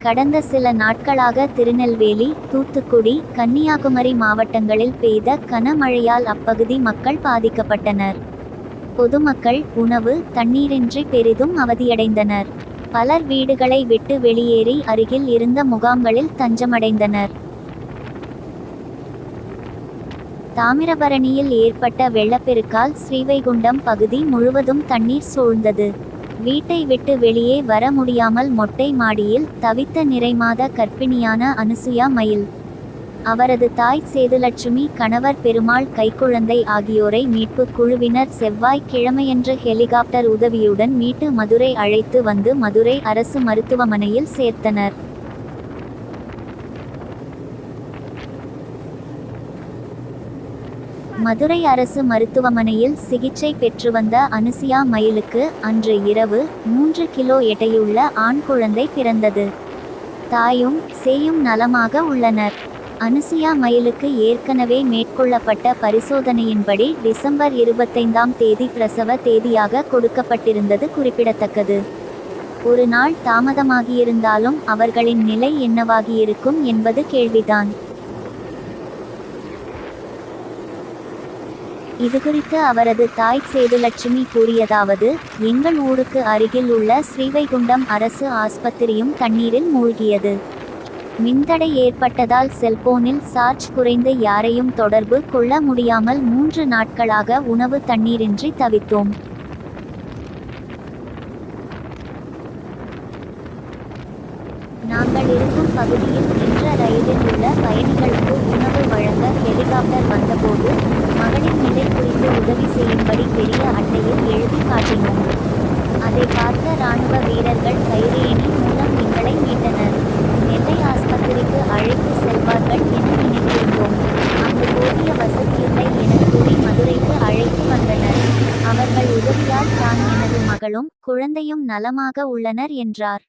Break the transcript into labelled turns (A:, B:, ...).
A: கடந்த சில நாட்களாக திருநெல்வேலி தூத்துக்குடி கன்னியாகுமரி மாவட்டங்களில் பெய்த கனமழையால் அப்பகுதி மக்கள் பாதிக்கப்பட்டனர். பொதுமக்கள் உணவு தண்ணீரின்றி பெரிதும் அவதியடைந்தனர். பலர் வீடுகளை விட்டு வெளியேறி அருகில் இருந்த முகாம்களில் தஞ்சமடைந்தனர். தாமிரபரணியில் ஏற்பட்ட வெள்ளப்பெருக்கால் ஸ்ரீவைகுண்டம் பகுதி முழுவதும் தண்ணீர் சூழ்ந்தது. வீட்டை விட்டு வெளியே வர முடியாமல் மொட்டை மாடியில் தவித்த நிறைமாத கர்ப்பிணியான அனுசுயா மயில். அவரது தாய் சேதுலட்சுமி கணவர் பெருமாள் கைக்குழந்தை ஆகியோரை மீட்பு குழுவினர் செவ்வாய் கிழமையன்று ஹெலிகாப்டர் உதவியுடன் மீட்டு மதுரை அழைத்து வந்து மதுரை அரசு மருத்துவமனையில் சேர்த்தனர். மதுரை அரசு மருத்துவமனையில் சிகிச்சை பெற்று வந்த அனுசியா மயிலுக்கு அன்று இரவு மூன்று கிலோ எடையுள்ள ஆண் குழந்தை பிறந்தது. தாயும் சேயும் நலமாக உள்ளனர். அனுசியா மயிலுக்கு ஏற்கனவே மேற்கொள்ளப்பட்ட பரிசோதனையின்படி டிசம்பர் இருபத்தைந்தாம் தேதி பிரசவ தேதியாக கொடுக்கப்பட்டிருந்தது குறிப்பிடத்தக்கது. ஒரு நாள் தாமதமாகியிருந்தாலும் அவர்களின் நிலை என்னவாகியிருக்கும் என்பது கேள்விதான். இதுகுறித்து அவரது தாய் சேதுலட்சுமி கூறியதாவது எங்கள் ஊருக்கு அருகில் உள்ள ஸ்ரீவைகுண்டம் அரசு ஆஸ்பத்திரியும் தண்ணீரில் மூழ்கியது. மின்தடை ஏற்பட்டதால் செல்போனில் சார்ஜ் குறைந்து யாரையும் தொடர்பு கொள்ள முடியாமல் மூன்று நாட்களாக உணவு தண்ணீரின்றி தவித்தோம். நாங்கள் இருக்கும் பகுதியில் நின்ற ரயிலில் உள்ள பயணிகளுக்கு உணவு பெரிய அட்டையில் எழுதி காட்டினோம். அதை பார்த்த ராணுவ வீரர்கள் கைரேணி மூலம் எங்களை மீட்டனர். நெல்லை ஆஸ்பத்திரிக்கு அழைத்து செல்வார்கள் என நினைத்திருந்தோம். அங்கு போதிய வசதியில்லை என கூறி மதுரைக்கு அழைத்து வந்தனர். அவர்கள் உதவியால் தான் எனது மகளும் குழந்தையும் நலமாக உள்ளனர் என்றார்.